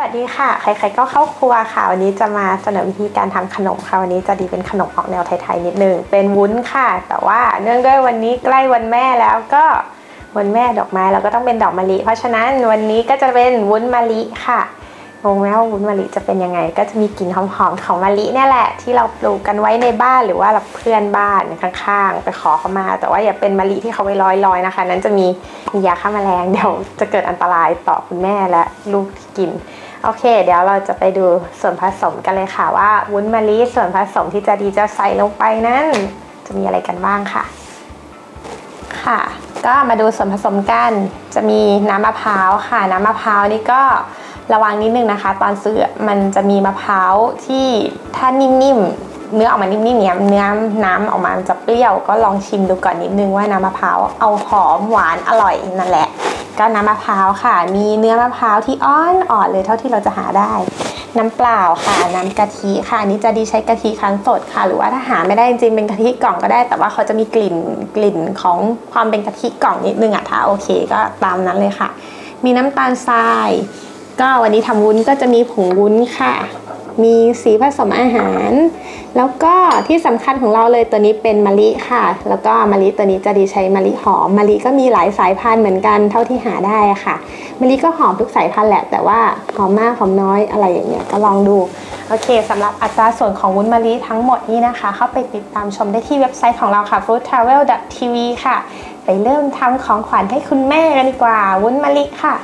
สวัสดีค่ะ ใครๆก็เข้าครัวค่ะ วันนี้จะมาเสนอวิธีการทำขนมค่ะ วันนี้จะดีเป็นขนมออกแนวไทยๆนิดนึง เป็นวุ้นค่ะ แต่ว่าเนื่องด้วยวันนี้ใกล้วันแม่แล้วก็วันแม่ดอกไม้เราก็ต้องเป็นดอกมะลิ เพราะฉะนั้นวันนี้ก็จะเป็นวุ้นมะลิค่ะงงไหมว่าวุ้นมะลิจะเป็นยังไง ก็จะมีกลิ่นหอมๆของมะลิเนี่ยแหละ ที่เราปลูกกันไว้ในบ้านหรือว่าเราเพื่อนบ้านข้างๆ ไปขอเขามา แต่ว่าอย่าเป็นมะลิที่เขาไว้ลอยๆนะคะ นั้นจะมีมียาฆ่าแมลงเดี๋ยวจะเกิดอันตรายต่อคุณแม่และลูกที่กิน โอเค เดี๋ยวเราจะไปดูส่วนผสมกันเลยค่ะว่าวุ้นมะลิส่วนผสมที่จะดีจะใส่ลงไปนั้น จะมีอะไรกันบ้างค่ะ ค่ะ ก็มาดูส่วนผสมกัน จะมีน้ำมะพร้าวค่ะ น้ำมะพร้าวนี่ก็ระวังนิดนึงนะคะ ตอนซื้อมันจะมีมะพร้าวที่ถ้านิ่มๆเนื้อออกมานิ่มๆเนี่ยเนื้อน้ำออกมาจะเปรี้ยวก็ลองชิมดูก่อนนิดนึงว่าน้ำมะพร้าวเอาหอมหวานอร่อยนั่นแหละ ก็น้ำมะพร้าวค่ะ มีเนื้อมะพร้าวที่อ่อนอ่อนเลยเท่าที่เราจะหาได้ น้ำเปล่าค่ะ น้ำกะทิค่ะ อันนี้จะดีใช้กะทิคั้นสดค่ะ หรือว่าถ้าหาไม่ได้จริงๆเป็นกะทิกล่องก็ได้ แต่ว่าเขาจะมีกลิ่นกลิ่นของความเป็นกะทิกล่องนิดนึงอะถ้าโอเคก็ตามนั้นเลยค่ะ มีน้ำตาลทราย ก็วันนี้ทำวุ้นก็จะมีผงวุ้นค่ะ มีสีผสมอาหาร แล้วก็ที่สำคัญของเราเลยตัวนี้เป็นมะลิค่ะ แล้วก็มะลิตัวนี้จะดีใช้มะลิหอมมะลิก็มีหลายสายพันธุ์เหมือนกันเท่าที่หาได้ค่ะมะลิก็หอมทุกสายพันธุ์แหละ แต่ว่าหอมมากหอมน้อยอะไรอย่างเงี้ยก็ลองดูโอเคสำหรับอัตราส่วนของวุ้นมะลิทั้งหมดนี้นะคะ เข้าไปติดตามชมได้ที่เว็บไซต์ของเราค่ะ foodtravel.tv ค่ะ ไปเริ่มทำของขวัญให้คุณแม่กันดีกว่าวุ้นมะลิค่ะ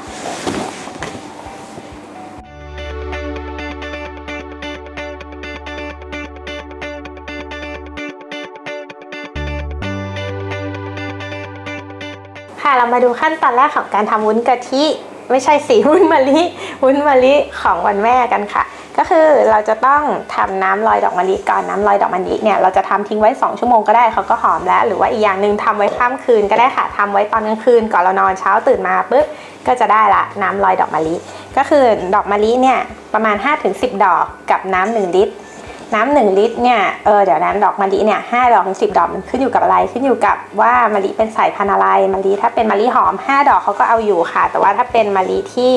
ค่ะเรามาดูขั้นตอนแรกของการทำวุ้นกะทิ ไม่ใช่สีวุ้นมะลิวุ้นมะลิของวันแม่กันค่ะ ก็คือเราจะต้องทำน้ำลอยดอกมะลิก่อนน้ำลอยดอกมะลิเนี่ยเราจะทำทิ้งไว้ 2 ชั่วโมงก็ได้เขาก็หอมแล้ว หรือว่าอีกอย่างหนึ่งทำไว้ข้ามคืนก็ได้ค่ะทำไว้ตอนกลางคืนก่อนเรานอนเช้าตื่นมาปุ๊บก็จะได้ละน้ำลอยดอกมะลิก็คือดอกมะลิเนี่ยประมาณ 5-10 ดอกกับน้ำ1ลิตร น้ำหนึ่งลิตรเนี่ยเออเดี๋ยวนั้นดอกมะลิเนี่ยห้าดอกถึงสิบดอกมันขึ้นอยู่กับอะไรขึ้นอยู่กับว่ามะลิเป็นสายพันธุ์อะไรมะลิถ้าเป็นมะลิหอมห้าดอกเขาก็เอาอยู่ค่ะ แต่ว่าถ้าเป็นมะลิที่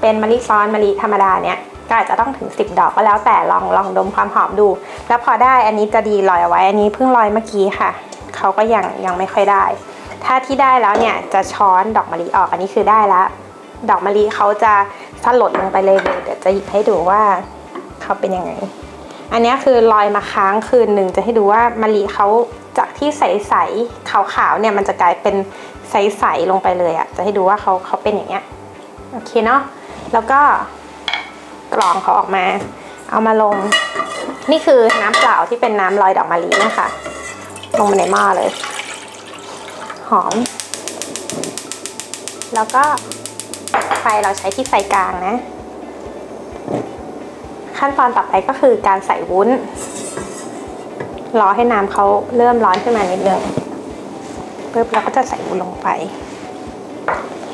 เป็นมะลิซ้อนมะลิธรรมดาเนี่ยก็อาจจะต้องถึง 10 ดอกก็แล้วแต่ลองลองดมความหอมดู แล้วพอได้อันนี้จะดีลอยเอาไว้ อันนี้เพิ่งลอยเมื่อกี้ค่ะเขาก็ยังยังไม่ค่อยได้ ถ้าที่ได้แล้วเนี่ยจะช้อนดอกมะลิออกอันนี้คือได้แล้ว ดอกมะลิเขาจะสลดลงไปเลยเดี๋ยวจะหยิบให้ดูว่าเขาเป็นยังไง อันนี้คือลอยมาค้างคืนหนึ่งจะให้ดูว่ามะลิเขาจากที่ใสๆขาวๆเนี่ยมันจะกลายเป็นใสๆลงไปเลยอะ่ะจะให้ดูว่าเขาเขาเป็นอย่างเงี้ยโอเคเนาะแล้วก็กรองเขาออกมา เอามาลง นี่คือน้ำเปล่าที่เป็นน้ำลอยดอกมะลินะคะ ลงมาในหม้อเลย หอม แล้วก็ไฟเราใช้ที่ไฟกลางนะ ขั้นตอนต่อไปก็คือการใส่วุ้น รอให้น้ำเขาเริ่มร้อนขึ้นมานิดนึงปุ๊บเราก็จะใส่วุ้นลงไป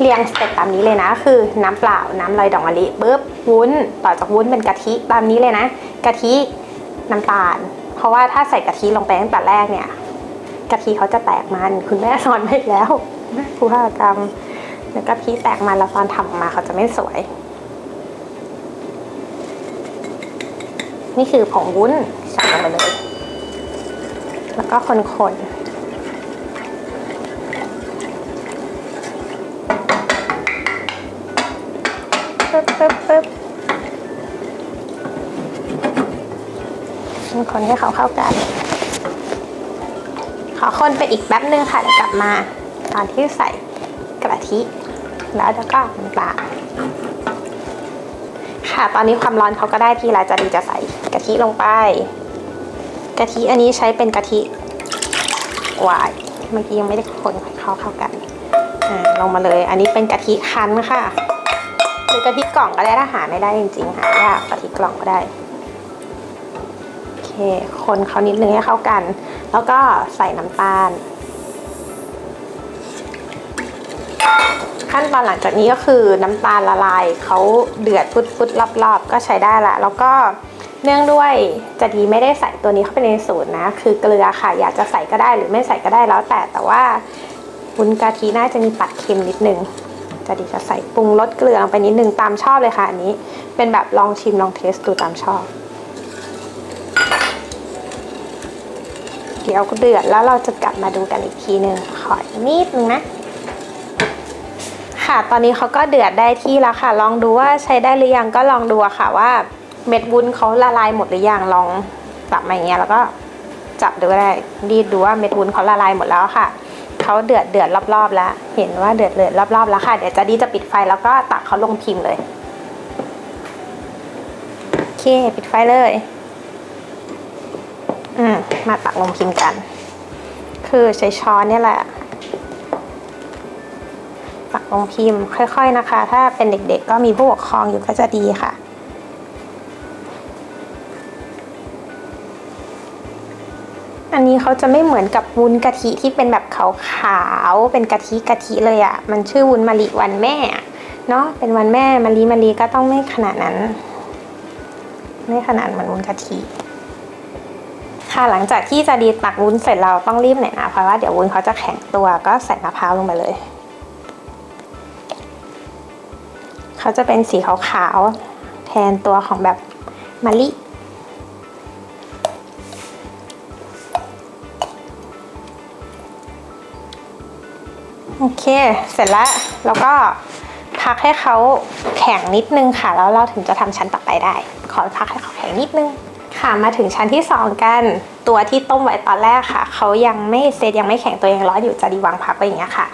เรียงสเต็ปตามนี้เลยนะ คือน้ำเปล่าน้ำลอยดอกมะลิปุ๊บวุ้นต่อจากวุ้นเป็นกะทิตามนี้เลยนะ กะทิน้ำตาล เพราะว่าถ้าใส่กะทิลงไปตั้งแต่แรกเนี่ยกะทิเขาจะแตกมัน คุณแม่สอนไปแล้วครูภาคกรรมแล้วกะทิแตกมันแล้วตอนทำออกมาเขาจะไม่สวย นี่คือผงวุ้นใส่ลงไปเลย แล้วก็คนๆปึ๊บปึ๊บปึ๊บคนให้เขาเข้ากัน ขอคนไปอีกแป๊บนึงค่ะเดี๋ยวกลับมา ตอนที่ใส่กะทิ แล้วเดี๋ยวก็น้ำปลา ค่ะ ตอนนี้ความร้อนเขาก็ได้ที่แล้วจะดีจะใส่กะทิลงไป กะทิอันนี้ใช้เป็นกะทิหวานเมื่อกี้ยังไม่ได้คนเข้าเข้ากันอ่าลงมาเลย อันนี้เป็นกะทิคั้นค่ะหรือกะทิกล่องก็ได้ถ้าหาไม่ได้จริงๆหายากกะทิกล่องก็ได้โอเค คนเขานิดนึงให้เข้ากัน แล้วก็ใส่น้ำตาล ขั้นตอนหลังจากนี้ก็คือน้ำตาลละลายเขาเดือดฟุดฟุดรอบๆ ก็ใช้ได้ละ แล้วก็เนื่องด้วยจะดีไม่ได้ใส่ตัวนี้เข้าไปในสูตรนะ คือเกลือค่ะ อยากจะใส่ก็ได้หรือไม่ใส่ก็ได้แล้วแต่แต่ว่าวุ้นกะทิน่าจะมีตัดเค็มนิดนึงจะดีจะใส่ปรุงรสเกลือลงไปนิดนึงตามชอบเลยค่ะอันนี้ เป็นแบบลองชิมลองเทสดูตามชอบเดี๋ยวเดือดแล้วเราจะกลับมาดูกันอีกทีหนึ่งขอนิดนึงนะ ค่ะ ตอนนี้เขาก็เดือดได้ที่แล้วค่ะ ลองดูว่าใช้ได้หรือยังก็ลองดูอะค่ะว่าเม็ดวุ้นเขาละลายหมดหรือยังลองจับมาอย่างเงี้ยแล้วก็จับดูก็ได้ดีดดูว่าเม็ดวุ้นเขาละลายหมดแล้วค่ะเขาเดือดเดือดรอบๆแล้ว เห็นว่าเดือดเดือดรอบๆแล้วค่ะ เดี๋ยวจะดีจะปิดไฟแล้วก็ตักเขาลงพิมพ์เลยโอเคปิดไฟเลย อืมมาตักลงพิมพ์กัน คือใช้ช้อนนี่แหละ ลงพิมพ์ ค่อย ๆนะคะ ถ้าเป็นเด็กๆ ก็มีผู้ปกครองอยู่ก็จะดีค่ะ อันนี้เขาจะไม่เหมือนกับวุ้นกะทิที่เป็นแบบขาวๆเป็นกะทิกะทิเลยอะ่ะ มันชื่อวุ้นมะลิวันแม่เนาะเป็นวันแม่มะลิมะลิก็ต้องไม่ขนาดนั้น ไม่ขนาดเหมือนวุ้นกะทิค่ะหลังจากที่จะดีตักวุ้นเสร็จเราต้องรีบหน่อยนะเพราะว่าเดี๋ยววุ้นเขาจะแข็งตัวก็ใส่มะพร้าวลงไปเลย เขาจะเป็นสีขาวๆ แทนตัวของแบบมะลิโอเค เสร็จแล้ว แล้วก็พักให้เขาแข็งนิดนึงค่ะ แล้วเราถึงจะทำชั้นต่อไปได้ ขอพักให้เขาแข็งนิดนึง ค่ะ มาถึงชั้นที่สองกัน ตัวที่ต้มไว้ตอนแรกค่ะ เขายังไม่เซตยังไม่แข็งตัวยังร้อนอยู่จะดีวางพักไว้อย่างเงี้ยค่ะ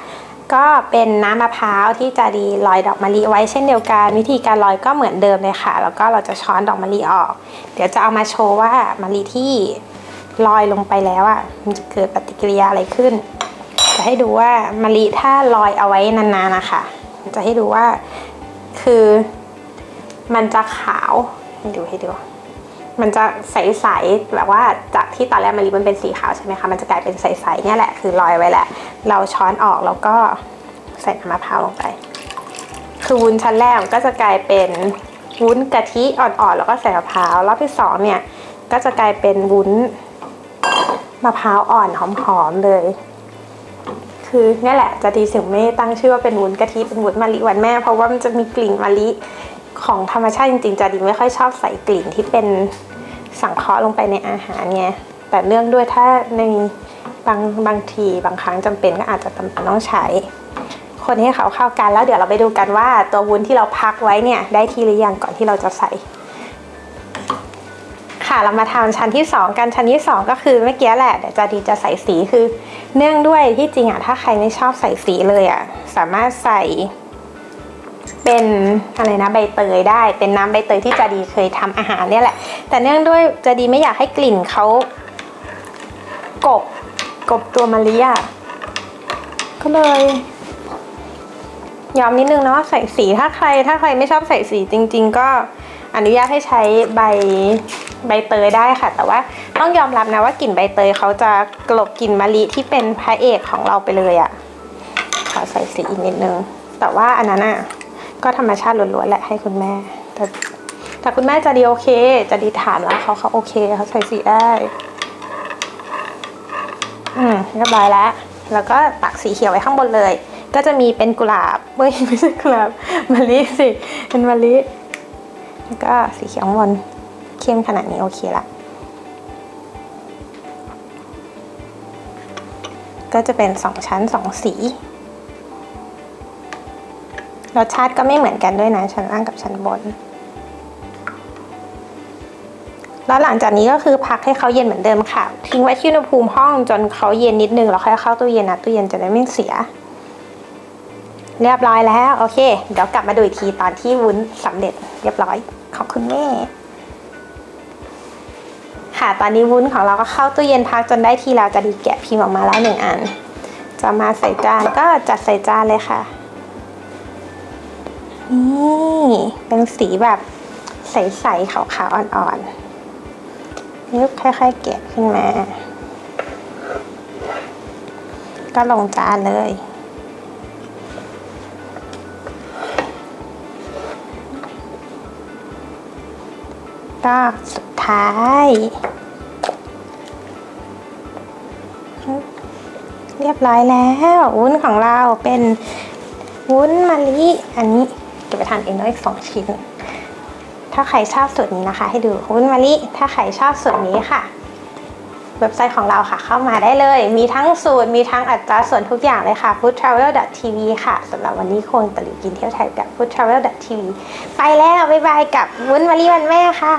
ก็เป็นน้ำมะพร้าวที่จะดีลอยดอกมะลิไว้เช่นเดียวกัน วิธีการลอยก็เหมือนเดิมเลยค่ะ แล้วก็เราจะช้อนดอกมะลิออก เดี๋ยวจะเอามาโชว์ว่ามะลิที่ลอยลงไปแล้วอะมันจะเกิดปฏิกิริยาอะไรขึ้น จะให้ดูว่ามะลิถ้าลอยเอาไว้นานๆนะคะจะให้ดูว่าคือมันจะขาวให้ดูให้ดู มันจะใสๆแบบว่าจากที่ตอนแรกมะลิมันเป็นสีขาวใช่ไหมคะมันจะกลายเป็นใสๆเนี่ยแหละคือลอยไว้แหละ เราช้อนออกแล้วก็ใส่น้ำมะพร้าวลงไป คือวุ้นชั้นแรกก็จะกลายเป็นวุ้นกะทิอ่อนๆแล้วก็ใส่มะพร้าวรอบที่สองเนี่ยก็จะกลายเป็นวุ้นมะพร้าวอ่อนหอมๆเลย คือนี่แหละจะดีถึงไม่ตั้งชื่อว่าเป็นวุ้นกะทิเป็นวุ้นมะลิวันแม่ เพราะว่ามันจะมีกลิ่นมะลิของธรรมชาติจริงๆจะดีไม่ค่อยชอบใส่กลิ่นที่เป็น สังเคราะห์ลงไปในอาหารไงแต่เนื่องด้วยถ้าในบางบางทีบางครั้งจำเป็นก็อาจจะจำเป็นต้องใช้ คนให้เขาเข้ากันแล้วเดี๋ยวเราไปดูกันว่า ตัววุ้นที่เราพักไว้เนี่ยได้ที่หรือยังก่อนที่เราจะใส่ ค่ะเรามาทำชั้นที่ 2 กันชั้นที่ 2 ก็คือเมื่อกี้แหละเดี๋ยวจะดีจะใส่สีคือ เนื่องด้วยที่จริงอะถ้าใครไม่ชอบใส่สีเลยอะสามารถใส่ เป็นอะไรนะใบเตยได้ เป็นน้ำใบเตยที่จะดีเคยทำอาหารเนี่ยแหละ แต่เนื่องด้วยจะดีไม่อยากให้กลิ่นเขากบกบตัวมะลิอะก็เลยยอมนิดนึงเนาะใส่สีถ้าใครถ้าใครไม่ชอบใส่สีจริง ๆ ก็อนุญาตให้ใช้ใบใบเตยได้ค่ะ แต่ว่าต้องยอมรับนะว่ากลิ่นใบเตยเขาจะกลบกลิ่นมะลิที่เป็นพระเอกของเราไปเลยอะ่ะขอใส่สีอีกนิดนึง แต่ว่าอันนั้นอะ ก็ธรรมชาติล้วนๆแหละให้คุณแม่ แต่แต่คุณแม่จะดีโอเค จะดีถามแล้วเขาเขาโอเคเขาใส่สีได้อืมเรียบร้อยแล้ว แล้วก็ตักสีเขียวไว้ข้างบนเลย ก็จะมีเป็นกุหลาบเฮ้ยไม่ใช่กุหลาบมะลิสิเป็นมะลิแล้วก็สีเขียวข้างบนเข้มขนาดนี้โอเคละก็จะเป็นสองชั้นสองสี รสชาติก็ไม่เหมือนกันด้วยนะชั้นล่างกับชั้นบน แล้วหลังจากนี้ก็คือพักให้เขาเย็นเหมือนเดิมค่ะ ทิ้งไว้ที่อุณหภูมิห้องจนเขาเย็นนิดนึงแล้วค่อยเข้าตู้เย็นนะตู้เย็นจะได้ไม่เสีย เรียบร้อยแล้วโอเค เดี๋ยวกลับมาดูอีกทีตอนที่วุ้นสำเร็จเรียบร้อยขอบคุณแม่ค่ะตอนนี้วุ้นของเราก็เข้าตู้เย็นพักจนได้ที่แล้วจะดีแกะพิมพ์ออกมาแล้วหนึ่งอัน จะมาใส่จานก็จัดใส่จานเลยค่ะ นี่เป็นสีแบบใสๆขาวๆอ่อนๆนี่ค่อยๆแกะขึ้นมา ก็ลงจานเลยก็สุดท้าย เรียบร้อยแล้ว วุ้นของเราเป็นวุ้นมะลิอันนี้ เก็บไปทานเองด้อีกสองชิ้น ถ้าใครชอบสูตรนี้นะคะ ให้ดูวุ้นมะลิถ้าใครชอบสูตรนี้ค่ะ เว็บไซต์ของเราค่ะเข้ามาได้เลย มีทั้งสูตร มีทั้งอัตราส่วนทุกอย่างเลยค่ะ foodtravel.tv ค่ะสำหรับวันนี้คงตะลุยกินเที่ยวไทยกับ foodtravel.tv ไปแล้ว บ๊ายบายกับวุ้นมะลิวันแม่ค่ะ